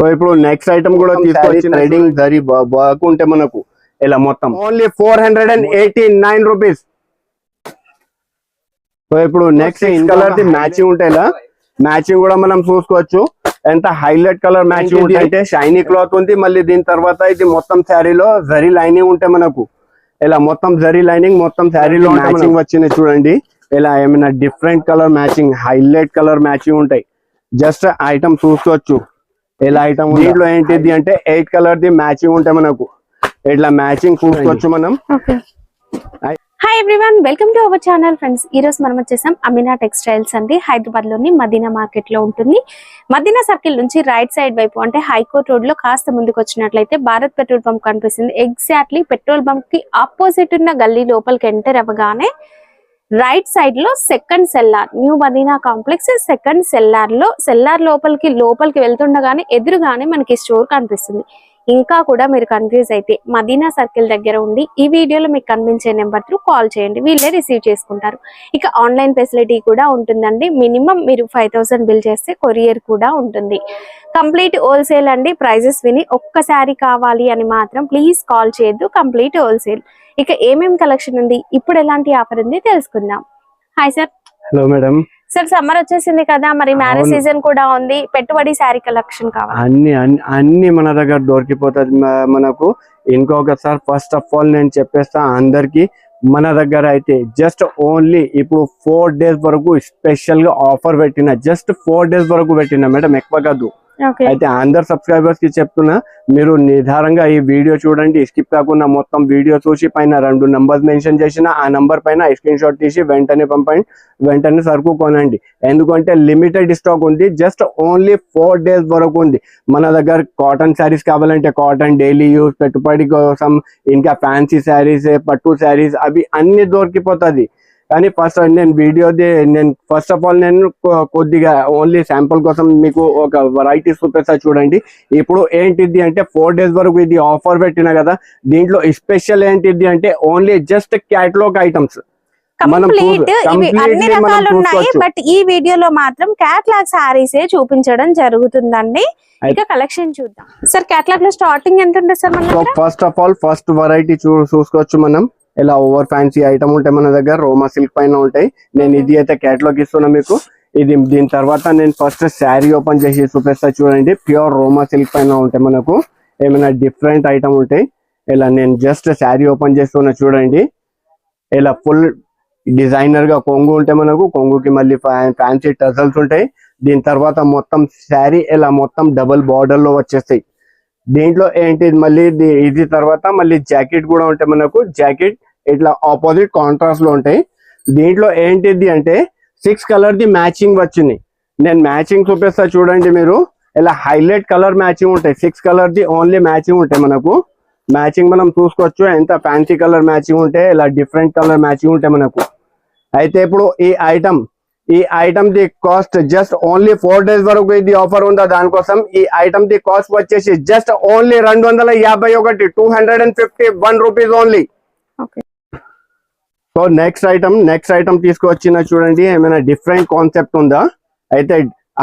So ఇప్పుడు next item కూడా తీసుకొచ్చి థ్రెడింగ్ జరి వర్క్ ఉంటే మనకు ఇలా మొత్తం. Only four hundred and eighty nine rupees so ఇప్పుడు next in colour the matching ఉంటాయి ఇలా మ్యాచింగ్ కూడా మనం చూసుకోవచ్చు. ఎంత హైలైట్ కలర్ మ్యాచింగ్ ఉంటుంది అంటే షైనీ క్లాత్ ఉంది. మళ్ళీ దీని తర్వాత ఇది మొత్తం శారీలో జరీ లైనింగ్ ఉంటాయి మనకు ఇలా మొత్తం జరీ లైనింగ్ మొత్తం శారీలో మ్యాచింగ్ వచ్చింది చూడండి. ఇలా ఏమైనా different colour matching highlight colour matching ఉంటాయి. జస్ట్ ఐటమ్ చూసుకోవచ్చు. ఇలా ఐటమ్ దీంట్లో ఏంటిది అంటే ఎయిట్ కలర్ ది మ్యాచింగ్ ఉంటాయి మనకు. ఇట్లా మ్యాచింగ్ చూసుకోవచ్చు మనం. Okay. Hi everyone welcome to our channel friends ఈ రోజు మనం వచ్చేసాం అమినా టెక్స్టైల్స్ అండి. హైదరాబాద్లోని మదీనా మార్కెట్లో ఉంటుంది. మదీనా సర్కిల్ నుంచి రైట్ సైడ్ వైపు అంటే హైకోర్ట్ రోడ్లో కాస్త ముందుకు వచ్చినట్లయితే భారత్ పెట్రోల్ బంక్ కనిపిస్తుంది. ఎగ్జాక్ట్లీ పెట్రోల్ బంక్కి ఆపోజిట్ ఉన్న గల్లీ లోపలికి ఎంటర్ అవ్వగానే రైట్ సైడ్లో second cellar new Badina complex second సెల్లార్లో cellar లోపలికి లోపలికి వెళ్తుండగానే ఎదురుగానే మనకి స్టోర్ కనిపిస్తుంది. ఇంకా కూడా మీరు కన్ఫ్యూజ్ అయితే మదీనా సర్కిల్ దగ్గర ఉండి ఈ వీడియోలో మీకు కనిపించే నెంబర్ త్రూ కాల్ చేయండి. వీళ్ళే రిసీవ్ చేసుకుంటారు. ఇక ఆన్లైన్ ఫెసిలిటీ కూడా ఉంటుందండి. మినిమం మీరు ఫైవ్ థౌసండ్ బిల్ చేస్తే కొరియర్ కూడా ఉంటుంది. కంప్లీట్ హోల్సేల్ అండి. ప్రైజెస్ విని ఒక్కసారి కావాలి అని మాత్రం ప్లీజ్ కాల్ చేయొద్దు. కంప్లీట్ హోల్సేల్ ఇక ఏమేమి కలెక్షన్ ఉంది? ఇప్పుడు ఎలాంటి ఆఫర్ ఉంది? తెలుసుకుందాం. Hi sir hello madam sir summer వచ్చేసింది కదా మరి మ్యారేజ్. సీజన్ కూడా ఉంది. పెట్టుబడి శారీ కలెక్షన్ కావాలి. అన్ని అన్ని- మన దగ్గర దొరికిపోతుంది. మనకు ఇంకొకసారి ఫస్ట్ ఆఫ్ ఆల్ నేను చెప్పేస్తా అందరికి మన దగ్గర అయితే జస్ట్ ఓన్లీ ఇప్పుడు ఫోర్ డేస్ వరకు స్పెషల్గా ఆఫర్ పెట్టిన జస్ట్ ఫోర్ డేస్ వరకు పెట్టిన మేడం ఎక్కువ కాదు. అయితే అందరు సబ్స్క్రైబర్స్కి చెప్తున్నా మీరు నిర్ధారంగా ఈ వీడియో చూడండి. స్కిప్ కాకుండా మొత్తం వీడియో చూసి పైన రెండు నంబర్స్ మెన్షన్ చేసిన ఆ నంబర్ పైన స్క్రీన్ షాట్ తీసి వెంటనే పంపండి. వెంటనే సరుకు కొనండి. ఎందుకంటే లిమిటెడ్ స్టాక్ ఉంది. జస్ట్ ఓన్లీ ఫోర్ డేస్ వరకు ఉంది. మన దగ్గర కాటన్ శారీస్ కావాలంటే కాటన్ డైలీ యూస్ పెట్టుబడి కోసం ఇంకా ఫ్యాన్సీ శారీస్ పట్టు శారీస్ అవి అన్ని దొరికిపోతుంది. కానీ ఫస్ట్ నేను వీడియోది నేను ఫస్ట్ ఆఫ్ ఆల్ నేను కొద్దిగా ఓన్లీ శాంపుల్ కోసం మీకు ఒక వెరైటీ చూపిస్తా చూడండి. ఇప్పుడు ఏంటిది అంటే ఫోర్ డేస్ వరకు ఇది ఆఫర్ పెట్టిన కదా దీంట్లో స్పెషల్ ఏంటిది అంటే ఓన్లీ జస్ట్ క్యాటలాగ్ ఐటమ్స్ మనం కంప్లీట్ ఇవి అన్ని రకాలు ఉన్నాయి. బట్ ఈ వీడియోలో మాత్రం క్యాట్లాగ్ సారీస్ చూపించడం జరుగుతుందండి. ఇక కలెక్షన్ చూద్దాం. సార్ క్యాట్లాగ్లో స్టార్టింగ్ ఎంత ఉంటుంది sir? First of all first variety చూ చూసుకోవచ్చు మనం. ఇలా ఓవర్ ఫ్యాన్సీ ఐటమ్ ఉంటాయి మన దగ్గర. రోమా సిల్క్ పైన ఉంటాయి. నేను ఇది అయితే క్యాటలాగ్ ఇస్తున్నా మీకు. ఇది దీని తర్వాత నేను ఫస్ట్ శారీ ఓపెన్ చేసి చూపిస్తా చూడండి. ప్యూర్ రోమా సిల్క్ పైన ఉంటాయి మనకు. ఏమైనా డిఫరెంట్ ఐటమ్ ఉంటాయి. ఇలా నేను జస్ట్ శారీ ఓపెన్ చేస్తున్నా చూడండి. ఇలా ఫుల్ డిజైనర్గా కొంగు ఉంటే మనకు కొంగుకి మళ్ళీ ఫ్యాన్సీ టజల్స్ ఉంటాయి. దీని తర్వాత మొత్తం శారీ ఇలా మొత్తం డబుల్ బార్డర్లో వచ్చేస్తాయి. దీంట్లో ఏంటి మళ్ళీ ఇది తర్వాత మళ్ళీ జాకెట్ కూడా ఉంటాయి మనకు. జాకెట్ ఇట్లా ఆపోజిట్ కాంట్రాస్ట్లో ఉంటాయి. దీంట్లో ఏంటిది అంటే సిక్స్ కలర్ ది మ్యాచింగ్ వచ్చింది. నేను మ్యాచింగ్ చూపిస్తా చూడండి మీరు. ఇలా హైలైట్ కలర్ మ్యాచింగ్ ఉంటాయి. సిక్స్ కలర్ ది ఓన్లీ మ్యాచింగ్ ఉంటాయి మనకు. మ్యాచింగ్ మనం చూసుకోవచ్చు. ఎంత ఫ్యాన్సీ కలర్ మ్యాచింగ్ ఉంటే ఇలా డిఫరెంట్ కలర్ మ్యాచింగ్ ఉంటాయి మనకు. అయితే ఇప్పుడు ఈ ఐటమ్ ఈ item the cost just only four days వరకు ఇది ఆఫర్ ఉందా? దానికోసం ఈ ఐటమ్ ది కాస్ట్ వచ్చేసి జస్ట్ ఓన్లీ రెండు వందల యాభై ఒకటి two hundred and fifty one rupees only. So next item next item తీసుకొచ్చిన చూడండి ఏమైనా డిఫరెంట్ కాన్సెప్ట్ ఉందా? అయితే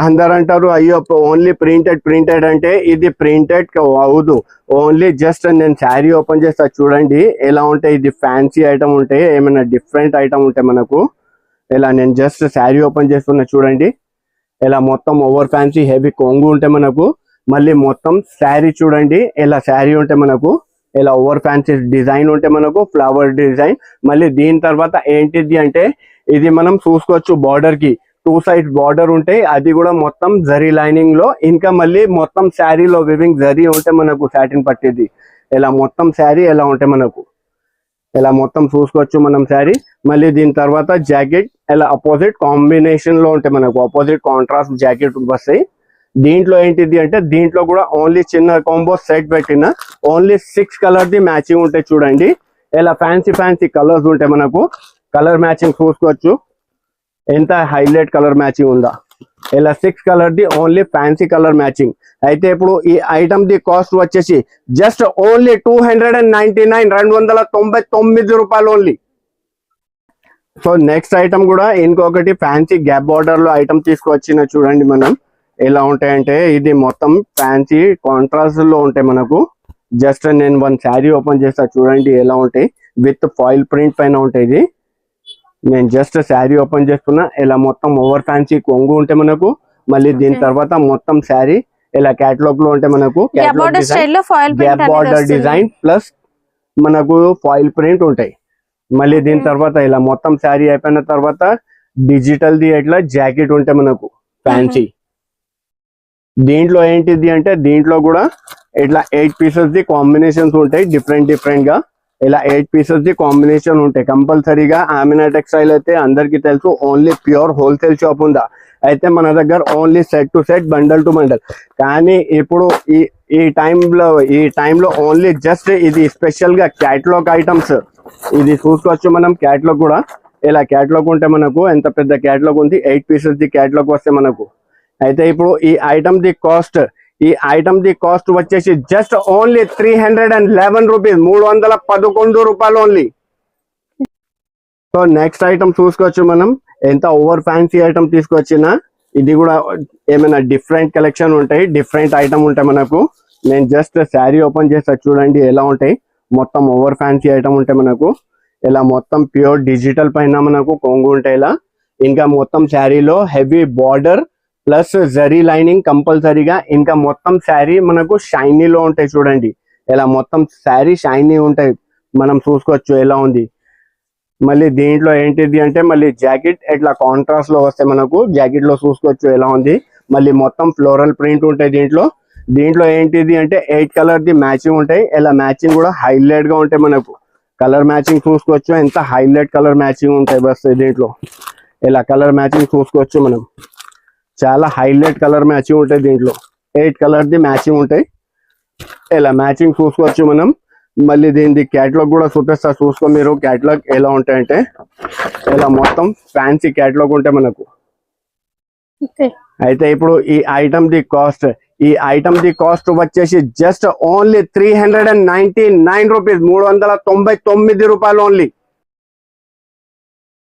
అందరు అంటారు అయ్యో ఓన్లీ ప్రింటెడ్ ప్రింటెడ్ అంటే ఇది ప్రింటెడ్ అవదు ఓన్లీ జస్ట్ నేను శారీ ఓపెన్ చేస్తా చూడండి ఎలా ఉంటాయి ఇది ఫ్యాన్సీ ఐటమ్ ఉంటాయి ఏమైనా డిఫరెంట్ ఐటమ్ ఉంటాయి మనకు ఇలా నేను జస్ట్ శారీ ఓపెన్ చేస్తున్నా చూడండి. ఇలా మొత్తం ఓవర్ ఫ్యాన్సీ హెవీ కొంగు ఉంటే మనకు మళ్ళీ మొత్తం శారీ చూడండి. ఇలా శారీ ఉంటే మనకు ఇలా ఓవర్ ఫ్యాన్సీ డిజైన్ ఉంటే మనకు ఫ్లవర్ డిజైన్ మళ్ళీ దీని తర్వాత ఏంటిది అంటే ఇది మనం చూసుకోవచ్చు బార్డర్కి. టూ సైడ్ బార్డర్ ఉంటాయి అది కూడా మొత్తం జరీ లైనింగ్లో ఇంకా మళ్ళీ మొత్తం శారీలో వివింగ్ జరీ ఉంటే మనకు సాటిన్ పట్టేది ఇలా మొత్తం శారీ ఎలా ఉంటే మనకు. ఇలా మొత్తం చూసుకోవచ్చు మనం శారీ మళ్ళీ దీని తర్వాత జాకెట్ ఇలా అపోజిట్ కాంబినేషన్లో ఉంటాయి మనకు అపోజిట్ కాంట్రాస్ట్ జాకెట్ వస్తాయి. దీంట్లో ఏంటిది అంటే దీంట్లో కూడా ఓన్లీ చిన్న కాంబో సెట్ పెట్టిన only six colour the matching ఉంటాయి చూడండి. ఇలా ఫ్యాన్సీ ఫ్యాన్సీ కలర్స్ ఉంటాయి మనకు కలర్ మ్యాచింగ్ చూసుకోవచ్చు. ఎంత హైలైట్ కలర్ మ్యాచింగ్ ఉందా? ఇలా సిక్స్ కలర్ ది ఓన్లీ ఫ్యాన్సీ కలర్ మ్యాచింగ్ అయితే ఇప్పుడు ఈ ఐటమ్ ది కాస్ట్ వచ్చేసి just only two hundred and ninety nine రెండు వందల తొంభై తొమ్మిది రూపాయలు ఓన్లీ సో నెక్స్ట్ ఐటమ్ కూడా ఇంకొకటి ఫ్యాన్సీ గ్యాప్ బార్డర్లో ఐటమ్ తీసుకొచ్చిన చూడండి మనం. ఎలా ఉంటాయంటే ఇది మొత్తం ఫ్యాన్సీ కాంట్రాస్ట్లో ఉంటాయి మనకు. జస్ట్ నేను వన్ శారీ ఓపెన్ చేస్తా చూడండి ఎలా ఉంటాయి. విత్ ఫాయిల్ ప్రింట్ పైన ఉంటాయి ఇది. నేను జస్ట్ శారీ ఓపెన్ చేస్తున్నా. ఇలా మొత్తం ఓవర్ ఫ్యాన్సీ కొంగు ఉంటే మనకు. మళ్ళీ దీని. తర్వాత మొత్తం శారీ ఇలా క్యాటలాగ్లో ఉంటే మనకు గ్యాప్ బార్డర్ డిజైన్ ప్లస్ మనకు ఫాయిల్ ప్రింట్ ఉంటాయి. మళ్ళీ దీని తర్వాత ఇలా మొత్తం శారీ అయిపోయిన తర్వాత డిజిటల్ ది ఇట్లా జాకెట్ ఉంటే మనకు ఫ్యాన్సీ దీంట్లో ఏంటిది అంటే దీంట్లో కూడా ఇట్లా ఎయిట్ పీసెస్ ది కాంబినేషన్స్ ఉంటాయి డిఫరెంట్ డిఫరెంట్గా. ఇలా ఎయిట్ పీసెస్ ది కాంబినేషన్ ఉంటాయి. కంపల్సరీగా ఆమినా టెక్స్టైల్ అయితే అందరికి తెలుసు ఓన్లీ ప్యూర్ హోల్సేల్ షాప్ ఉందా? అయితే మన దగ్గర only set to set bundle to bundle కానీ ఇప్పుడు ఈ ఈ టైంలో ఈ టైంలో ఓన్లీ జస్ట్ ఇది స్పెషల్గా క్యాటలాగ్ ఐటమ్స్ ఇది చూసుకోవచ్చు మనం క్యాట్లాగ్ కూడా. ఇలా క్యాట్లాగ్ ఉంటే మనకు ఎంత పెద్ద క్యాట్లాగ్ ఉంది? ఎయిట్ పీసెస్ ది క్యాట్లాగ్ వస్తే మనకు. అయితే ఇప్పుడు ఈ ఐటమ్ ది కాస్ట్ ఈ ఐటమ్ ది కాస్ట్ వచ్చేసి just only three hundred and eleven rupees మూడు వందల పదకొండు రూపాయలు ఓన్లీ సో నెక్స్ట్ ఐటమ్ చూసుకోవచ్చు మనం. ఎంత ఓవర్ ఫ్యాన్సీ ఐటమ్ తీసుకొచ్చినా ఇది కూడా ఏమైనా డిఫరెంట్ కలెక్షన్ ఉంటాయి. డిఫరెంట్ ఐటమ్ ఉంటాయి మనకు. నేను జస్ట్ శారీ ఓపెన్ చేస్తా చూడండి ఎలా ఉంటాయి. మొత్తం ఓవర్ ఫ్యాన్సీ ఐటమ్ ఉంటాయి మనకు ఇలా మొత్తం ప్యూర్ డిజిటల్ పైన మనకు కొంగు ఉంటాయి ఇలా. ఇంకా మొత్తం శారీలో heavy border plus zari lining కంపల్సరీగా. ఇంకా మొత్తం శారీ మనకు షైనీలో ఉంటాయి చూడండి. ఇలా మొత్తం శారీ షైనీ ఉంటాయి. మనం చూసుకోవచ్చు ఎలా ఉంది. మళ్ళీ దీంట్లో ఏంటిది అంటే మళ్ళీ జాకెట్ ఇట్లా కాంట్రాస్ట్లో వస్తే మనకు జాకెట్లో చూసుకోవచ్చు ఎలా ఉంది. మళ్ళీ మొత్తం ఫ్లోరల్ ప్రింట్ ఉంటాయి దీంట్లో దీంట్లో ఏంటిది అంటే ఎయిట్ కలర్ ది మ్యాచింగ్ ఉంటాయి. ఇలా మ్యాచింగ్ కూడా హైలైట్గా ఉంటాయి మనకు. కలర్ మ్యాచింగ్ చూసుకోవచ్చు. ఎంత హైలైట్ కలర్ మ్యాచింగ్ ఉంటాయి బస్ దీంట్లో. ఇలా కలర్ మ్యాచింగ్ చూసుకోవచ్చు మనం. చాలా హైలైట్ కలర్ మ్యాచింగ్ ఉంటాయి దీంట్లో. ఎయిట్ కలర్ ది మ్యాచింగ్ ఉంటాయి. ఇలా మ్యాచింగ్ చూసుకోవచ్చు మనం. మళ్ళీ దీని క్యాటలాగ్ కూడా చూపిస్తా. చూసుకో మీరు క్యాటలాగ్ ఎలా ఉంటాయంటే. ఇలా మొత్తం ఫ్యాన్సీ క్యాటలాగ్ ఉంటాయి మనకు. అయితే ఇప్పుడు ఈ ఐటమ్ ది కాస్ట్ ఈ ఐటమ్ ది కాస్ట్ వచ్చేసి just only three hundred and ninety nine rupees మూడు వందల తొంభై తొమ్మిది రూపాయలు ఓన్లీ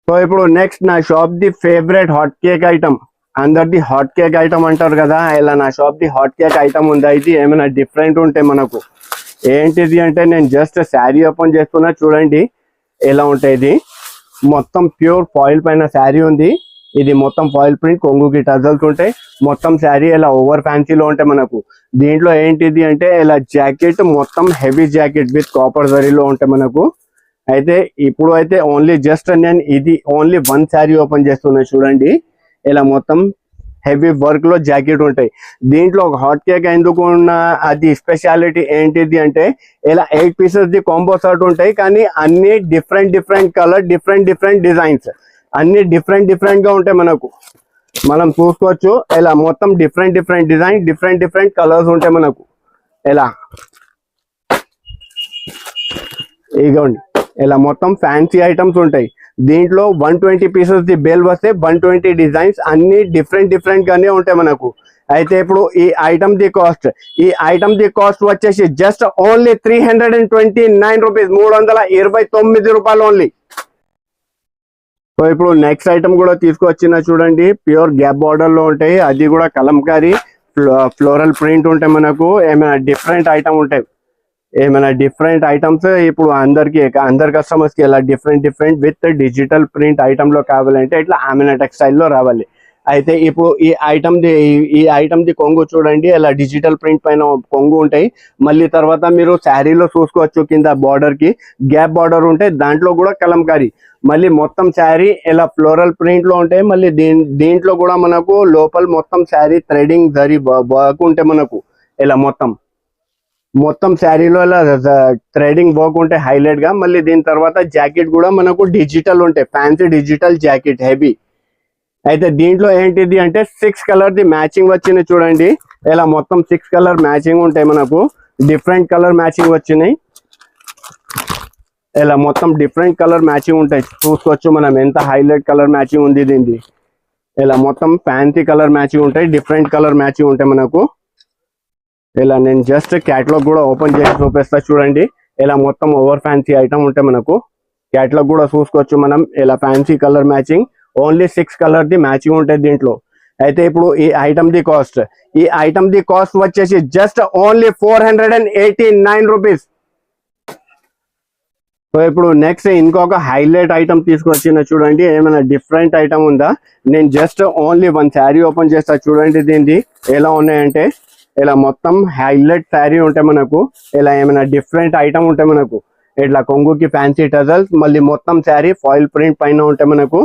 సో ఇప్పుడు నెక్స్ట్ నా షాప్ ది ఫేవరెట్ హాట్ కేక్ ఐటమ్ అందరిది హాట్ కేక్ ఐటమ్ అంటారు కదా ఇలా నా షాప్ ది హాట్ కేక్ ఐటమ్ ఉందా? ఇది ఏమైనా డిఫరెంట్ ఉంటాయి మనకు. ఏంటిది అంటే నేను జస్ట్ శారీ ఓపెన్ చేస్తున్నా చూడండి. ఎలా ఉంటాయి ఇది? మొత్తం ప్యూర్ ఫాయిల్ పైన శారీ ఉంది. ఇది మొత్తం ఫాయిల్ ప్రింట్ కొంగుకి టజల్స్ ఉంటాయి. మొత్తం శారీ ఇలా ఓవర్ ఫ్యాన్సీలో ఉంటాయి మనకు. దీంట్లో ఏంటిది అంటే ఇలా జాకెట్ మొత్తం హెవీ జాకెట్ విత్ కాపర్ జరీలో ఉంటాయి మనకు. అయితే ఇప్పుడు అయితే ఓన్లీ జస్ట్ నేను ఇది ఓన్లీ వన్ శారీ ఓపెన్ చేస్తున్నా చూడండి. ఇలా మొత్తం హెవీ వర్క్లో జాకెట్ ఉంటాయి. దీంట్లో ఒక హాట్ కేక్ ఎందుకు ఉన్న అది స్పెషాలిటీ ఏంటిది అంటే ఇలా ఎయిట్ పీసెస్ ది కాంబో షర్ట్ ఉంటాయి. కానీ అన్ని different different colour different different designs అన్ని డిఫరెంట్ డిఫరెంట్గా ఉంటాయి మనకు. మనం చూసుకోవచ్చు. ఇలా మొత్తం different different design different different colours ఉంటాయి మనకు. ఇలా ఇగోండి. ఇలా మొత్తం ఫ్యాన్సీ ఐటమ్స్ ఉంటాయి. దీంట్లో వన్ ట్వంటీ పీసెస్ ది బెల్ వస్తే వన్ ట్వంటీ డిజైన్స్ అన్ని డిఫరెంట్ డిఫరెంట్ గానే ఉంటాయి మనకు. అయితే ఇప్పుడు ఈ ఐటమ్ ది కాస్ట్. ఈ ఐటమ్ ది కాస్ట్ వచ్చేసి just only three hundred and twenty nine rupees మూడు వందల ఇరవై తొమ్మిది రూపాయలు ఓన్లీ. సో ఇప్పుడు నెక్స్ట్ ఐటమ్ కూడా తీసుకొచ్చిన చూడండి. ప్యూర్ గ్యాప్ బార్డర్లో ఉంటాయి. అది కూడా కలంకారీ ఫ్లోరల్ ప్రింట్ uh, ఉంటాయి మనకు. ఏమైనా డిఫరెంట్ ఐటమ్ ఉంటాయి. ఏమైనా డిఫరెంట్ ఐటమ్స్ ఇప్పుడు అందరికి అందరి కస్టమర్స్కి ఇలా different different with digital print ఐటమ్లో కావాలంటే ఇట్లా ఆమెనా టెక్స్టైల్లో రావాలి. అయితే ఇప్పుడు ఈ ఐటమ్ది ఈ- ఐటమ్ది కొంగు చూడండి ఇలా డిజిటల్ ప్రింట్ పైన కొంగు ఉంటాయి. మళ్ళీ తర్వాత మీరు శారీలో చూసుకోవచ్చు కింద బార్డర్కి గ్యాప్ బార్డర్ ఉంటే దాంట్లో కూడా కలంకారీ. మళ్ళీ మొత్తం శారీ ఇలా ఫ్లోరల్ ప్రింట్లో ఉంటాయి. మళ్ళీ దీని దీంట్లో కూడా మనకు లోపల మొత్తం శారీ థ్రెడింగ్ జరి వర్క్ ఉంటే మనకు ఇలా మొత్తం. మొత్తం శారీలో ఇలా థ్రెడింగ్ వర్క్ ఉంటే హైలైట్గా మళ్ళీ దీని తర్వాత జాకెట్ కూడా మనకు డిజిటల్ ఉంటాయి. ఫ్యాన్సీ డిజిటల్ జాకెట్ హెవీ అయితే దీంట్లో ఏంటిది అంటే సిక్స్ కలర్ ది మ్యాచింగ్ వచ్చింది చూడండి. ఇలా మొత్తం సిక్స్ కలర్ మ్యాచింగ్ ఉంటాయి మనకు. డిఫరెంట్ కలర్ మ్యాచింగ్ వచ్చినాయి. ఇలా మొత్తం డిఫరెంట్ కలర్ మ్యాచింగ్ ఉంటాయి. చూసుకోవచ్చు మనం ఎంత హైలైట్ కలర్ మ్యాచింగ్ ఉంది దీనిది ఇలా మొత్తం ఫ్యాన్సీ కలర్ మ్యాచింగ్ ఉంటాయి. డిఫరెంట్ కలర్ మ్యాచింగ్ ఉంటాయి మనకు. ఇలా నేను జస్ట్ క్యాటలాగ్ కూడా ఓపెన్ చేసి చూపిస్తా చూడండి. ఇలా మొత్తం ఓవర్ ఫ్యాన్సీ ఐటమ్ ఉంటే మనకు. క్యాటలాగ్ కూడా చూసుకోవచ్చు మనం. ఇలా fancy colour matching only six colour the matching ఉంటుంది దీంట్లో. అయితే ఇప్పుడు ఈ ఐటమ్ ది కాస్ట్ ఈ ఐటమ్ ది కాస్ట్ వచ్చేసి just only four hundred and eighty nine rupees so ఇప్పుడు నెక్స్ట్ ఇంకొక హైలైట్ ఐటమ్ తీసుకొచ్చిన చూడండి ఏమైనా డిఫరెంట్ ఐటమ్ ఉందా? నేను just only one sari open చేస్తా చూడండి దీనిది ఎలా ఉన్నాయంటే ఇలా మొత్తం హైలైట్ శారీ ఉంటే మనకు ఇలా ఏమైనా డిఫరెంట్ ఐటమ్ ఉంటే మనకు ఇట్లా కొంగుకి ఫ్యాన్సీ టజల్స్ మళ్ళీ మొత్తం శారీ ఫాయిల్ ప్రింట్ పైన ఉంటే మనకు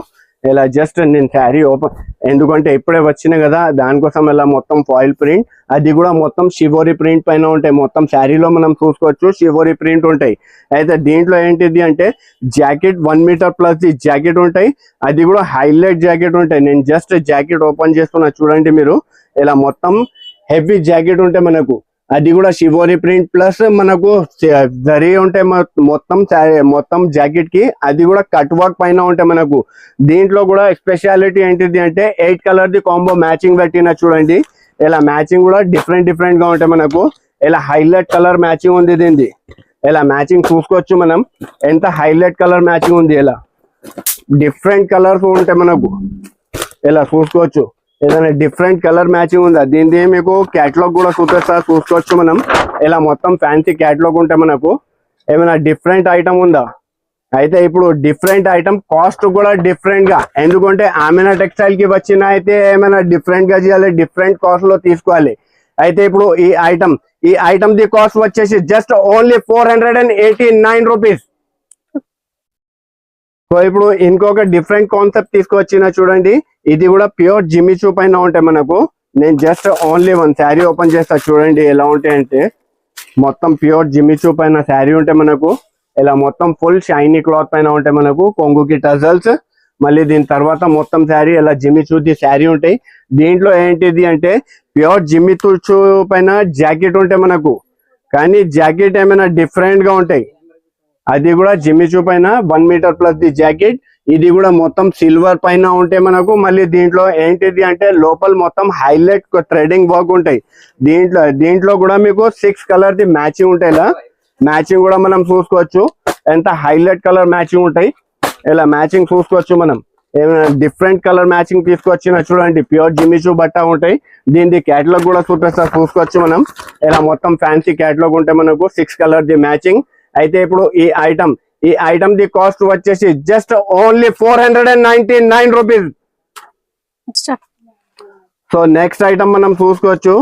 ఇలా జస్ట్ నేను శారీ ఓపెన్ ఎందుకంటే ఇప్పుడే వచ్చిన కదా దానికోసం ఇలా మొత్తం ఫాయిల్ ప్రింట్ అది కూడా మొత్తం షివోరి ప్రింట్ పైన ఉంటాయి. మొత్తం శారీలో మనం చూసుకోవచ్చు షివోరి ప్రింట్ ఉంటాయి. అయితే దీంట్లో ఏంటిది అంటే jacket one metre plus the jacket ఉంటాయి. అది కూడా హైలైట్ జాకెట్ ఉంటాయి. నేను జస్ట్ జాకెట్ ఓపెన్ చేస్తున్నా చూడండి మీరు. ఇలా మొత్తం హెవీ జాకెట్ ఉంటే మనకు అది కూడా శివోరి ప్రింట్ ప్లస్ మనకు జరీ ఉంటే మొత్తం మొత్తం జాకెట్కి అది కూడా కట్ వర్క్ పైన ఉంటే మనకు. దీంట్లో కూడా స్పెషాలిటీ ఏంటిది అంటే ఎయిట్ కలర్ ది కాంబో మ్యాచింగ్ పెట్టిన చూడండి. ఇలా మ్యాచింగ్ కూడా డిఫరెంట్ డిఫరెంట్గా ఉంటాయి మనకు. ఇలా హైలైట్ కలర్ మ్యాచింగ్ ఉంది దీనిది ఇలా మ్యాచింగ్ చూసుకోవచ్చు మనం. ఎంత హైలైట్ కలర్ మ్యాచింగ్ ఉంది ఇలా. డిఫరెంట్ కలర్స్ ఉంటాయి మనకు. ఇలా చూసుకోవచ్చు. ఏదైనా డిఫరెంట్ కలర్ మ్యాచింగ్ ఉందా? దీనిది మీకు క్యాటలాగ్ కూడా చూపిస్తా చూసుకోవచ్చు మనం. ఇలా మొత్తం ఫ్యాన్సీ క్యాటలాగ్ ఉంటే మనకు ఏమైనా డిఫరెంట్ ఐటమ్ ఉందా? అయితే ఇప్పుడు డిఫరెంట్ ఐటమ్ కాస్ట్ కూడా డిఫరెంట్గా. ఎందుకంటే ఆమెనా టెక్స్టైల్కి వచ్చిన అయితే ఏమైనా డిఫరెంట్గా చేయాలి డిఫరెంట్ కాస్ట్లో తీసుకోవాలి. అయితే ఇప్పుడు ఈ ఐటమ్ ఈ ఐటమ్ ది కాస్ట్ వచ్చేసి just only four hundred and eighty nine rupees so ఇప్పుడు ఇంకొక డిఫరెంట్ కాన్సెప్ట్ తీసుకొచ్చిన చూడండి. ఇది కూడా ప్యూర్ జిమిచూ పైన ఉంటాయి మనకు. నేను just only one sari open చేస్తా చూడండి ఎలా ఉంటాయంటే మొత్తం ప్యూర్ జిమిచూ పైన శారీ ఉంటే మనకు. ఇలా మొత్తం ఫుల్ షైనీ క్లాత్ పైన ఉంటాయి మనకు. కొంగుకి టజల్స్ మళ్ళీ దీని తర్వాత మొత్తం శారీ ఇలా జిమిచూది శారీ ఉంటాయి. దీంట్లో ఏంటిది అంటే ప్యూర్ జిమిచూ పైన జాకెట్ ఉంటాయి మనకు. కానీ జాకెట్ ఏమైనా డిఫరెంట్గా ఉంటాయి. అది కూడా జిమ్మిచూ పైన one metre plus the jacket ఇది కూడా మొత్తం సిల్వర్ పైన ఉంటే మనకు మళ్ళీ దీంట్లో ఏంటిది అంటే లోపల మొత్తం హైలైట్ థ్రెడింగ్ వర్క్ ఉంటాయి. దీంట్లో దీంట్లో కూడా మీకు సిక్స్ కలర్ ది మ్యాచింగ్ ఉంటాయి ఇలా. మ్యాచింగ్ కూడా మనం చూసుకోవచ్చు. ఎంత హైలైట్ కలర్ మ్యాచింగ్ ఉంటాయి. ఇలా మ్యాచింగ్ చూసుకోవచ్చు మనం. ఏమైనా డిఫరెంట్ కలర్ మ్యాచింగ్ తీసుకొచ్చిన చూడండి. ప్యూర్ జిమిచూ బట్ట ఉంటాయి. దీని క్యాటలాగ్ కూడా చూపిస్తారు చూసుకోవచ్చు మనం. ఇలా మొత్తం ఫ్యాన్సీ క్యాటలాగ్ ఉంటే మనకు సిక్స్ కలర్ ది మ్యాచింగ్ అయితే ఇప్పుడు ఈ ఐటమ్ ఈ ఐటమ్ ది కాస్ట్ వచ్చేసి just only four hundred and ninety nine rupees so next item మనం చూసుకోవచ్చు.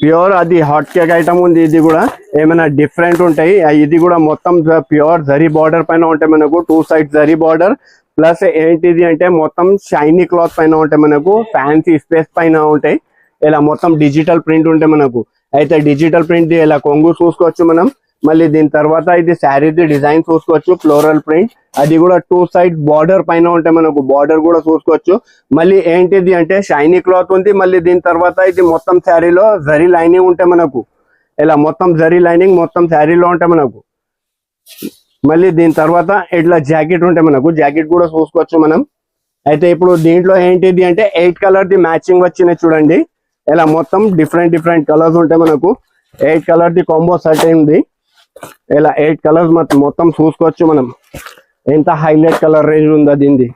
ప్యూర్ అది హాట్ కేక్ ఐటమ్ ఉంది ఇది కూడా. ఏమైనా డిఫరెంట్ ఉంటాయి. ఇది కూడా మొత్తం ప్యూర్ జరీ బార్డర్ పైన ఉంటాయి మనకు two side zari border plus ఏంటిది అంటే మొత్తం షైనీ క్లాత్ పైన ఉంటాయి మనకు ఫ్యాన్సీ స్పేస్ పైన ఉంటాయి. ఇలా మొత్తం డిజిటల్ ప్రింట్ ఉంటే మనకు. అయితే డిజిటల్ ప్రింట్ ఇలా కొంగు చూసుకోవచ్చు మనం. మళ్ళీ దీని తర్వాత ఇది శారీది డిజైన్ చూసుకోవచ్చు ఫ్లోరల్ ప్రింట్. అది కూడా టూ సైడ్ బార్డర్ పైన ఉంటే మనకు బార్డర్ కూడా చూసుకోవచ్చు. మళ్ళీ ఏంటిది అంటే షైనీ క్లాత్ ఉంది మళ్ళీ దీని తర్వాత ఇది మొత్తం శారీలో జరీ లైనింగ్ ఉంటే మనకు. ఇలా మొత్తం జరీ లైనింగ్ మొత్తం శారీలో ఉంటే మనకు. మళ్ళీ దీని తర్వాత ఇట్లా జాకెట్ ఉంటే మనకు. జాకెట్ కూడా చూసుకోవచ్చు మనం. అయితే ఇప్పుడు దీంట్లో ఏంటిది అంటే ఎయిట్ కలర్ ది మ్యాచింగ్ వచ్చినాయి చూడండి. ఇలా మొత్తం డిఫరెంట్ డిఫరెంట్ కలర్స్ ఉంటాయి మనకు. ఎయిట్ కలర్ ది కాంబో సెట్ అయింది. ఇలా ఎయిట్ కలర్స్ మొత్తం చూసుకోవచ్చు మనం. ఎంత హైలైట్ కలర్ రేంజ్ ఉందో దీనిది.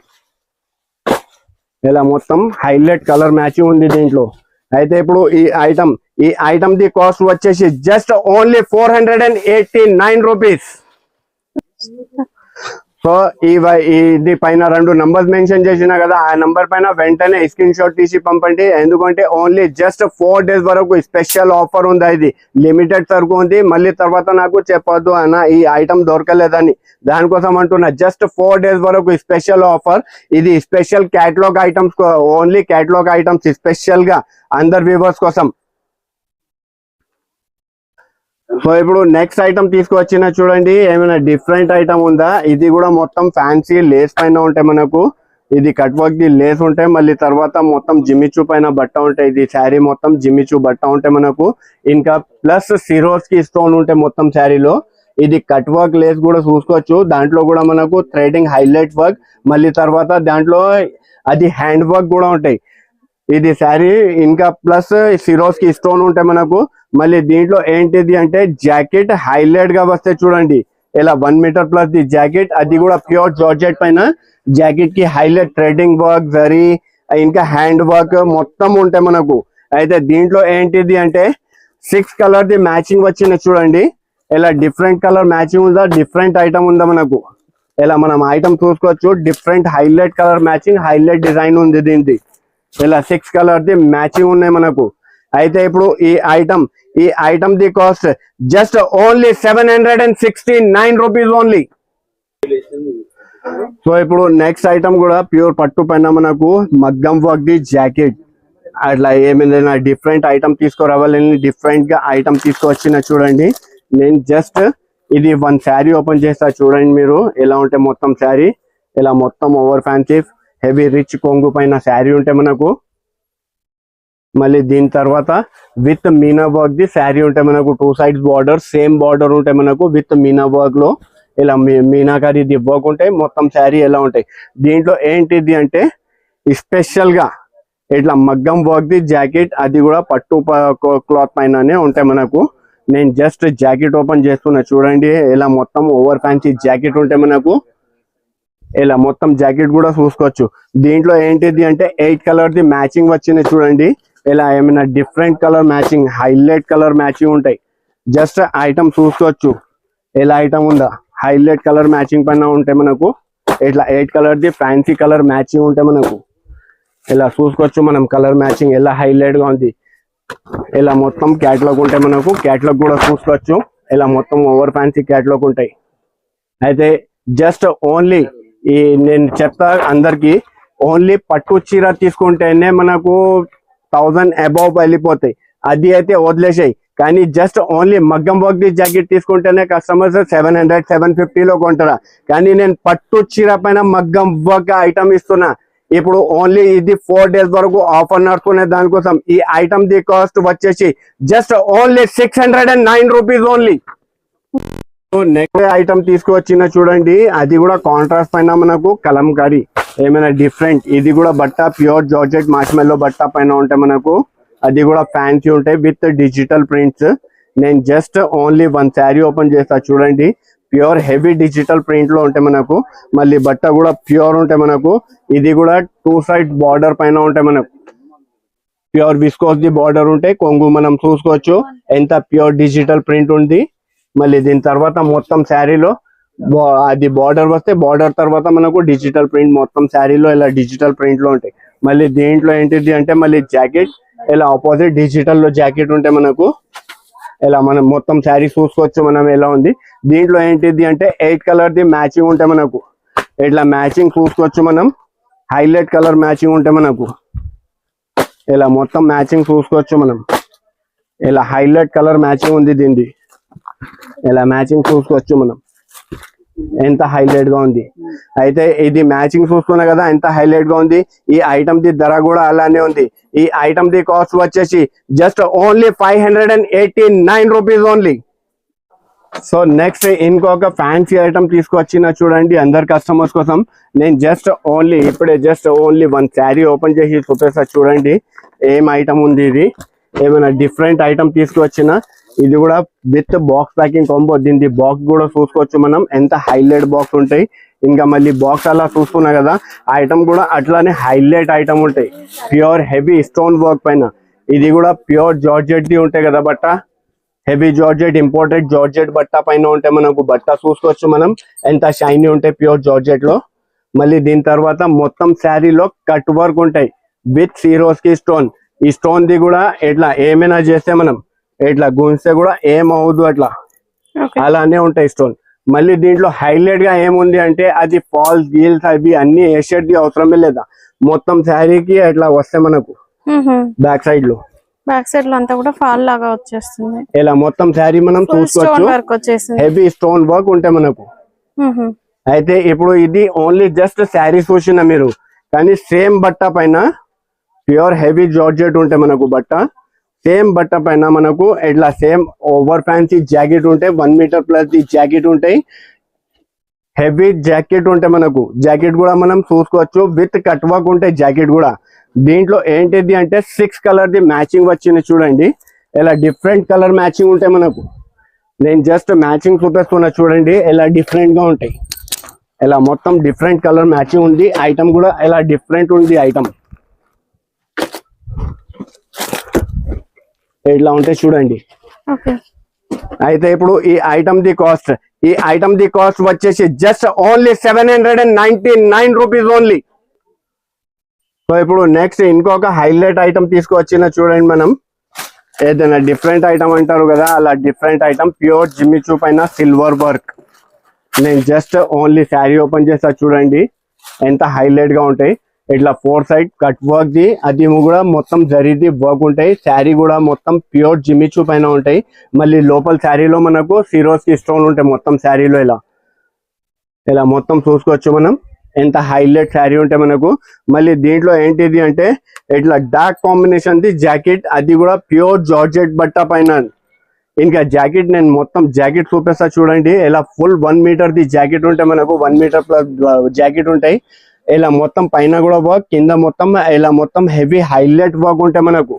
ఇలా మొత్తం హైలైట్ కలర్ మ్యాచ్ ఉంది దీంట్లో. అయితే ఇప్పుడు ఈ ఐటమ్ ఈ ఐటమ్ ది కాస్ట్ వచ్చేసి just only four hundred and eighty nine rupees so ఈ ఇది పైన రెండు నంబర్స్ మెన్షన్ చేసిన కదా ఆ నంబర్ పైన వెంటనే స్క్రీన్ షాట్ తీసి పంపండి. ఎందుకంటే ఓన్లీ జస్ట్ ఫోర్ డేస్ వరకు స్పెషల్ ఆఫర్ ఉందా ఇది లిమిటెడ్ సరుకు ఉంది. మళ్ళీ తర్వాత నాకు చెప్పొద్దు అన్న ఈ ఐటమ్ దొరకలేదని. దానికోసం అంటున్నా జస్ట్ ఫోర్ డేస్ వరకు స్పెషల్ ఆఫర్ ఇది special catalogue items only catalogue items స్పెషల్గా అందర్ వ్యూవర్స్ కోసం. సో ఇప్పుడు నెక్స్ట్ ఐటమ్ తీసుకువచ్చిన చూడండి ఏమైనా డిఫరెంట్ ఐటమ్ ఉందా? ఇది కూడా మొత్తం ఫ్యాన్సీ లేస్ పైన ఉంటాయి మనకు ఇది కట్ వర్క్ ది లేస్ ఉంటాయి మళ్ళీ తర్వాత మొత్తం జిమ్మిచూ పైన బట్ట ఉంటాయి ఇది శారీ మొత్తం జిమ్మిచూ బట్ట ఉంటాయి మనకు ఇంకా ప్లస్ సిరోస్కి స్టోన్ ఉంటాయి మొత్తం శారీలో ఇది కట్ వర్క్ లేస్ కూడా చూసుకోవచ్చు. దాంట్లో కూడా మనకు థ్రెడింగ్ హైలైట్ వర్క్ మళ్ళీ తర్వాత దాంట్లో అది హ్యాండ్ వర్క్ కూడా ఉంటాయి. ఇది శారీ ఇంకా ప్లస్ సిరోస్కి స్టోన్ ఉంటాయి మనకు మళ్ళీ దీంట్లో ఏంటిది అంటే జాకెట్ హైలైట్గా వస్తే చూడండి. ఇలా one metre plus the jacket అది కూడా ప్యూర్ జార్జెట్ పైన. జాకెట్కి హైలైట్ థ్రెడింగ్ వర్క్ జరీ ఇంకా హ్యాండ్ వర్క్ మొత్తం ఉంటాయి మనకు. అయితే దీంట్లో ఏంటిది అంటే సిక్స్ కలర్ ది మ్యాచింగ్ వచ్చింది చూడండి. ఇలా డిఫరెంట్ కలర్ మ్యాచింగ్ ఉందా డిఫరెంట్ ఐటమ్ ఉందా మనకు. ఇలా మనం ఐటమ్ చూసుకోవచ్చు different highlight colour matching highlight design ఉంది దీనికి ఇలా సిక్స్ కలర్ ది మ్యాచింగ్ ఉన్నాయి మనకు. అయితే ఇప్పుడు ఈ ఐటమ్ ఈ item the cost just only seven hundred and sixty nine rupees only so ఇప్పుడు నెక్స్ట్ ఐటమ్ కూడా ప్యూర్ పట్టు పైన మనకు మగ్గం వర్క్ ది జాకెట్ అట్లా ఏమైనా డిఫరెంట్ ఐటమ్ తీసుకురావాలని డిఫరెంట్గా ఐటమ్ తీసుకొచ్చిన చూడండి. నేను జస్ట్ ఇది వన్ శారీ ఓపెన్ చేస్తా చూడండి మీరు. ఎలా ఉంటే మొత్తం శారీ ఇలా మొత్తం ఓవర్ ఫ్యాన్సీ హెవీ రిచ్ కొంగు పైన శారీ ఉంటే మనకు మళ్ళీ దీని తర్వాత విత్ మీనా వర్క్ ది శారీ ఉంటే మనకు two sides border same border ఉంటే మనకు విత్ మీనా వర్క్లో ఇలా మీనాకారి ది వర్క్ ఉంటాయి. మొత్తం శారీ ఎలా ఉంటాయి? దీంట్లో ఏంటిది అంటే స్పెషల్గా ఇట్లా మగ్గం వర్క్ ది జాకెట్ అది కూడా పట్టు క్లాత్ పైననే ఉంటాయి మనకు నేను జస్ట్ జాకెట్ ఓపెన్ చేస్తున్నా. చూడండి ఇలా మొత్తం ఓవర్ ఫ్యాన్సీ జాకెట్ ఉంటే మనకు ఇలా మొత్తం జాకెట్ కూడా చూసుకోవచ్చు. దీంట్లో ఏంటిది అంటే ఎయిట్ కలర్ ది మ్యాచింగ్ వచ్చింది చూడండి. ఇలా ఏమైనా different colour matching highlight colour matching ఉంటాయి. జస్ట్ ఐటమ్ చూసుకోవచ్చు. ఎలా ఐటమ్ ఉందా? హైలైట్ కలర్ మ్యాచింగ్ పైన ఉంటే మనకు ఇట్లా ఎయిట్ కలర్ ది ఫ్యాన్సీ కలర్ మ్యాచింగ్ ఉంటే మనకు ఇలా చూసుకోవచ్చు మనం కలర్ మ్యాచింగ్ ఎలా హైలైట్గా ఉంది. ఇలా మొత్తం క్యాట్లాగ్ ఉంటే మనకు క్యాట్లాగ్ కూడా చూసుకోవచ్చు. ఇలా మొత్తం ఓవర్ ఫ్యాన్సీ క్యాట్లాగ్ ఉంటాయి. అయితే జస్ట్ ఓన్లీ ఈ నేను చెప్తా అందరికి ఓన్లీ పట్టు చీర తీసుకుంటేనే మనకు థౌజండ్ అబౌవ్ వెళ్ళిపోతాయి. అది అయితే వదిలేసాయి. కానీ జస్ట్ ఓన్లీ మగ్గం వర్క్ ది జాకెట్ తీసుకుంటేనే కస్టమర్స్ సెవెన్ హండ్రెడ్ సెవెన్ ఫిఫ్టీలో కొంటారా? కానీ నేను పట్టు చీర పైన మగ్గం వర్క్ ఐటమ్ ఇస్తున్నా. ఇప్పుడు ఓన్లీ ఇది ఫోర్ డేస్ వరకు ఆఫర్ నడుచుకునే దానికోసం ఈ ఐటమ్ ది కాస్ట్ వచ్చేసి just only six hundred and nine rupees only next item తీసుకువచ్చిన చూడండి. అది కూడా కాంట్రాస్ట్ పైన మనకు కలంకారీ ఏమైనా డిఫరెంట్ ఇది కూడా బట్ట ప్యూర్ జార్జెట్ మాస్మెల్లో బట్ట పైన ఉంటాయి మనకు అది కూడా ఫ్యాన్సీ ఉంటాయి విత్ డిజిటల్ ప్రింట్స్ నేను just only one sari open చేస్తా చూడండి. ప్యూర్ హెవీ డిజిటల్ ప్రింట్లో ఉంటాయి మనకు మళ్ళీ బట్ట కూడా ప్యూర్ ఉంటాయి మనకు ఇది కూడా టూ సైడ్ బార్డర్ పైన ఉంటాయి మనకు. ప్యూర్ విస్కోస్ ది బార్డర్ ఉంటాయి కొంగు మనం చూసుకోవచ్చు. ఎంత ప్యూర్ డిజిటల్ ప్రింట్ ఉంది. మళ్ళీ దీని తర్వాత మొత్తం శారీలో అది బార్డర్ వస్తే బార్డర్ తర్వాత మనకు డిజిటల్ ప్రింట్ మొత్తం శారీలో ఇలా డిజిటల్ ప్రింట్లో ఉంటాయి. మళ్ళీ దీంట్లో ఏంటిది అంటే మళ్ళీ జాకెట్ ఇలా ఆపోజిట్ డిజిటల్లో జాకెట్ ఉంటే మనకు ఇలా మనం మొత్తం శారీ చూసుకోవచ్చు మనం ఎలా ఉంది. దీంట్లో ఏంటిది అంటే ఎయిట్ కలర్ ది మ్యాచింగ్ ఉంటే మనకు ఇట్లా మ్యాచింగ్ చూసుకోవచ్చు మనం. హైలైట్ కలర్ మ్యాచింగ్ ఉంటే మనకు ఇలా మొత్తం మ్యాచింగ్ చూసుకోవచ్చు మనం. ఇలా హైలైట్ కలర్ మ్యాచింగ్ ఉంది దీనిది ఇలా మ్యాచింగ్ చూసుకోవచ్చు మనం. ఎంత హైలైట్గా ఉంది. అయితే ఇది మ్యాచింగ్ చూసుకున్నా కదా ఎంత హైలైట్గా ఉంది. ఈ ఐటమ్ ది ధర కూడా అలానే ఉంది. ఈ ఐటమ్ ది కాస్ట్ వచ్చేసి just only five hundred and eighty nine rupees only. So next ఇంకొక ఫ్యాన్సీ ఐటమ్ తీసుకొచ్చిన చూడండి అందరు కస్టమర్స్ కోసం. నేను జస్ట్ ఓన్లీ ఇప్పుడే just only one sari open చేసి చూపిస్తా చూడండి. ఏం ఐటమ్ ఉంది ఇది? ఏమైనా డిఫరెంట్ ఐటమ్ తీసుకువచ్చిన ఇది కూడా విత్ బాక్స్ ప్యాకింగ్ కాంబో దీని బాక్స్ కూడా చూసుకోవచ్చు మనం. ఎంత హైలైట్ బాక్స్ ఉంటాయి. ఇంకా మళ్ళీ బాక్స్ అలా చూసుకున్నా కదా ఐటమ్ కూడా అట్లానే హైలైట్ ఐటమ్ ఉంటాయి. ప్యూర్ హెవీ స్టోన్ వర్క్ పైన. ఇది కూడా ప్యూర్ జార్జెట్ ది ఉంటాయి కదా బట్ట. హెవీ జార్జెట్ ఇంపోర్టెడ్ జార్జెట్ బట్ట పైన ఉంటే మనకు బట్ట చూసుకోవచ్చు మనం. ఎంత షైనీ ఉంటాయి ప్యూర్ జార్జెట్లో. మళ్ళీ దీని తర్వాత మొత్తం శారీలో కట్ వర్క్ ఉంటాయి. విత్ సీరోస్కి స్టోన్ ఈ స్టోన్ ది కూడా ఎట్లా ఏమైనా చేస్తే మనం ఇట్లా గుంజితే కూడా ఏం అవ్వదు అట్లా అలానే ఉంటాయి స్టోన్ మళ్ళీ దీంట్లో హైలైట్గా ఏముంది అంటే అది ఫాల్స్ గీల్స్ అవి అన్ని వేసేది అవసరమే లేదా. మొత్తం శారీకి అట్లా వస్తే మనకు. బ్యాక్ సైడ్లో. బ్యాక్ సైడ్లో అంతా కూడా ఫాల్ లాగా వచ్చేస్తుంది. ఇలా మొత్తం శారీ మనం చూసుకోవచ్చు. హెవీ స్టోన్ వర్క్ ఉంటే మనకు. అయితే ఇప్పుడు ఇది ఓన్లీ జస్ట్ శారీ చూసిన మీరు. కానీ సేమ్ బట్ట పైన ప్యూర్ హెవీ జార్జెట్ ఉంటే మనకు బట్ట. సేమ్ బట్ట పైన మనకు ఇట్లా సేమ్ ఓవర్ ఫ్యాన్సీ జాకెట్ ఉంటే one metre plus the jacket ఉంటాయి హెవీ జాకెట్ ఉంటే మనకు. జాకెట్ కూడా మనం చూసుకోవచ్చు. విత్ కట్ వర్క్ ఉంటాయి జాకెట్ కూడా. దీంట్లో ఏంటిది అంటే సిక్స్ కలర్ ది మ్యాచింగ్ వచ్చింది చూడండి. ఇలా డిఫరెంట్ కలర్ మ్యాచింగ్ ఉంటాయి మనకు. నేను జస్ట్ మ్యాచింగ్ చూపిస్తున్నా చూడండి. ఇలా డిఫరెంట్గా ఉంటాయి. ఇలా మొత్తం డిఫరెంట్ కలర్ మ్యాచింగ్ ఉంది. ఐటమ్ కూడా ఇలా డిఫరెంట్ ఉంది ఐటమ్. ఇట్లా ఉంటాయి చూడండి. అయితే ఇప్పుడు ఈ ఐటమ్ ది కాస్ట్ ఈ ఐటమ్ ది కాస్ట్ వచ్చేసి just only seven hundred and ninety nine rupees only so ఇప్పుడు నెక్స్ట్ ఇంకొక హైలైట్ ఐటమ్ తీసుకువచ్చిన చూడండి మనం. ఏదైనా డిఫరెంట్ ఐటమ్ అంటారు కదా అలా different item pure Jimmy Choo పైన సిల్వర్ వర్క్ నేను జస్ట్ ఓన్లీ శారీ ఓపెన్ చేస్తా చూడండి. ఎంత హైలైట్గా ఉంటాయి. ఇట్లా four side cut work the అది కూడా మొత్తం జరిది వర్క్ ఉంటాయి శారీ కూడా మొత్తం ప్యూర్ జిమ్మిచూ పైన ఉంటాయి. మళ్ళీ లోపల శారీలో మనకు సిరోస్కి స్టోన్ ఉంటాయి మొత్తం శారీలో ఇలా. ఇలా మొత్తం చూసుకోవచ్చు మనం. ఎంత హైలైట్ శారీ ఉంటే మనకు. మళ్ళీ దీంట్లో ఏంటిది అంటే ఇట్లా డార్క్ కాంబినేషన్ ది జాకెట్ అది కూడా ప్యూర్ జార్జెట్ బట్ట పైన. ఇంకా జాకెట్ నేను మొత్తం జాకెట్ చూపిస్తా చూడండి. ఇలా ఫుల్ వన్ మీటర్ ది జాకెట్ ఉంటే మనకు వన్ మీటర్ ప్లస్ జాకెట్ ఉంటాయి. ఇలా మొత్తం పైన కూడా వర్క్ కింద మొత్తం ఇలా మొత్తం హెవీ హైలైట్ వర్క్ ఉంటే మనకు.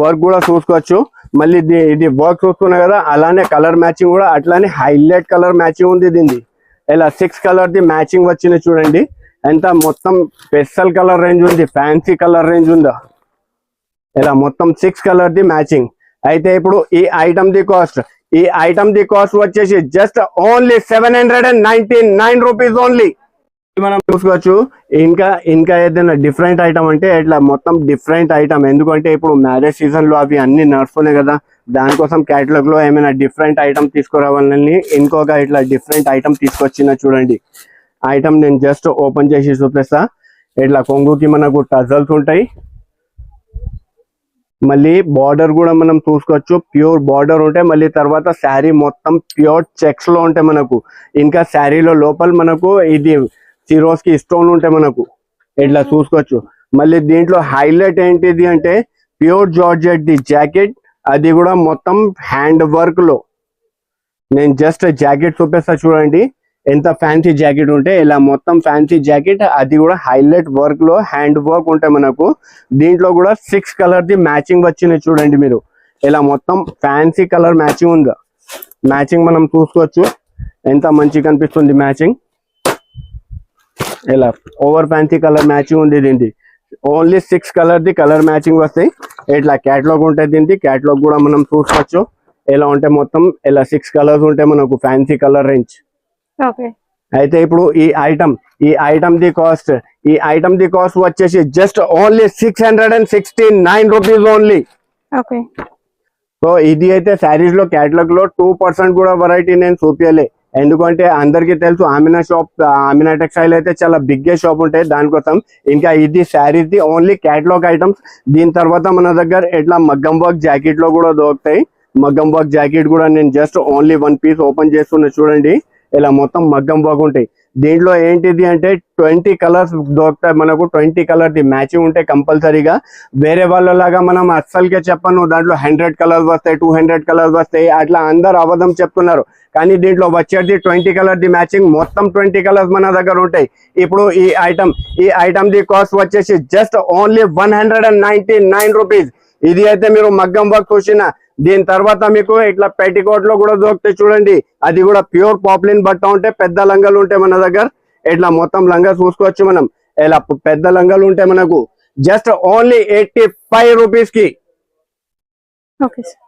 వర్క్ కూడా చూసుకోవచ్చు. మళ్ళీ ఇది వర్క్ చూసుకున్నా కదా అలానే కలర్ మ్యాచింగ్ కూడా అట్లానే హైలైట్ కలర్ మ్యాచింగ్ ఉంది దీనిది. ఇలా సిక్స్ కలర్ ది మ్యాచింగ్ వచ్చింది చూడండి. ఎంత మొత్తం స్పెషల్ కలర్ రేంజ్ ఉంది ఫ్యాన్సీ కలర్ రేంజ్ ఉందా. ఇలా మొత్తం సిక్స్ కలర్ ది మ్యాచింగ్ అయితే ఇప్పుడు ఈ ఐటమ్ ది కాస్ట్ ఈ ఐటమ్ ది కాస్ట్ వచ్చేసి just only seven hundred and ninety nine rupees only మనం చూసుకోవచ్చు. ఇంకా ఇంకా ఏదైనా డిఫరెంట్ ఐటమ్ అంటే ఇట్లా మొత్తం డిఫరెంట్ ఐటమ్ ఎందుకంటే ఇప్పుడు మ్యారేజ్ సీజన్లో అవి అన్ని నడుస్తున్నాయి కదా. దానికోసం క్యాటలాగ్లో ఏమైనా డిఫరెంట్ ఐటమ్ తీసుకురావాలని ఇంకొక ఇట్లా డిఫరెంట్ ఐటమ్ తీసుకొచ్చిన చూడండి. ఐటమ్ నేను జస్ట్ ఓపెన్ చేసి చూపిస్తా. ఇట్లా కొంగుకి మనకు టజల్స్ ఉంటాయి. మళ్ళీ బార్డర్ కూడా మనం చూసుకోవచ్చు. ప్యూర్ బార్డర్ ఉంటే మళ్ళీ తర్వాత శారీ మొత్తం ప్యూర్ చెక్స్లో ఉంటాయి మనకు. ఇంకా శారీలో లోపల మనకు ఇది సిరోస్కి స్టోన్ ఉంటాయి మనకు. ఇట్లా చూసుకోవచ్చు. మళ్ళీ దీంట్లో హైలైట్ ఏంటిది అంటే ప్యూర్ జార్జెట్ ది జాకెట్ అది కూడా మొత్తం హ్యాండ్ వర్క్లో. నేను జస్ట్ జాకెట్ చూపిస్తా చూడండి. ఎంత ఫ్యాన్సీ జాకెట్ ఉంటే ఇలా మొత్తం ఫ్యాన్సీ జాకెట్ అది కూడా హైలైట్ వర్క్లో హ్యాండ్ వర్క్ ఉంటాయి మనకు. దీంట్లో కూడా సిక్స్ కలర్ ది మ్యాచింగ్ వచ్చింది చూడండి మీరు. ఇలా మొత్తం ఫ్యాన్సీ కలర్ మ్యాచింగ్ ఉంది? మ్యాచింగ్ మనం చూసుకోవచ్చు. ఎంత మంచి కనిపిస్తుంది మ్యాచింగ్. ఇలా ఓవర్ ఫ్యాన్సీ కలర్ మ్యాచింగ్ ఉంది దీనికి ఓన్లీ సిక్స్ కలర్ ది కలర్ మ్యాచింగ్ వస్తాయి. ఇట్లా క్యాటలాగ్ ఉంటుంది దీనికి క్యాటలాగ్ కూడా మనం చూసుకోవచ్చు. ఇలా ఉంటే మొత్తం ఇలా సిక్స్ కలర్స్ ఉంటాయి మనకు ఫ్యాన్సీ కలర్ రేంజ్ అయితే ఇప్పుడు ఈ ఐటమ్ ఈ ఐటమ్ ది కాస్ట్ ఈ ఐటమ్ ది కాస్ట్ వచ్చేసి just only six hundred and sixty nine rupees only okay so ఇది అయితే శారీస్లో క్యాటలాగ్లో టూ పర్సెంట్ కూడా వెరైటీ నేను చూపించలే ఎందుకంటే అందరికీ తెలుసు ఆమినా షాప్ ఆమినా టెక్స్టైల్ అయితే చాలా బిగ్గెస్ట్ షాప్ ఉంటాయి. దానికోసం ఇంకా ఇది శారీస్ది ఓన్లీ క్యాటలాగ్ ఐటమ్స్ దీని తర్వాత మన దగ్గర ఇట్లా మగ్గం వర్క్ జాకెట్లో కూడా దొరుకుతాయి. మగ్గం వర్క్ జాకెట్ కూడా నేను just only one piece open చేస్తున్నా చూడండి. ఇలా మొత్తం మగ్గం వర్క్ ఉంటాయి. దీంట్లో ఏంటిది అంటే ట్వంటీ కలర్స్ దొరుకుతాయి. మనకు ట్వంటీ కలర్ ది. మ్యాచింగ్ ఉంటే కంపల్సరీగా. వేరే వాళ్ళలాగా మనం అస్సలకే చెప్పను. దాంట్లో హండ్రెడ్ కలర్స్ వస్తాయి టూ హండ్రెడ్ కలర్స్ వస్తాయి. అట్లా అందరు అబద్ధం చెప్తున్నారు. కానీ దీంట్లో వచ్చేది ట్వంటీ కలర్ ది మ్యాచింగ్. మొత్తం ట్వంటీ కలర్స్ మన దగ్గర ఉంటాయి. ఇప్పుడు ఈ ఐటమ్ ఈ ఐటమ్ ది కాస్ట్ వచ్చేసి just only one hundred and ninety nine rupees. ఇది అయితే మీరు మగ్గం వర్క్ చూసిన దీని తర్వాత మీకు ఇట్లా పెటికోట్లో కూడా దొరుకుతాయి చూడండి. అది కూడా ప్యూర్ పాపులిన్ బట్ట ఉంటే పెద్ద లంగాలు ఉంటాయి మన దగ్గర. ఇట్లా మొత్తం లంగా చూసుకోవచ్చు మనం. ఇలా పెద్ద లంగాలు ఉంటాయి మనకు. జస్ట్ ఓన్లీ ఎయిటీ ఫైవ్ రూపీస్కి ఓకే సార్.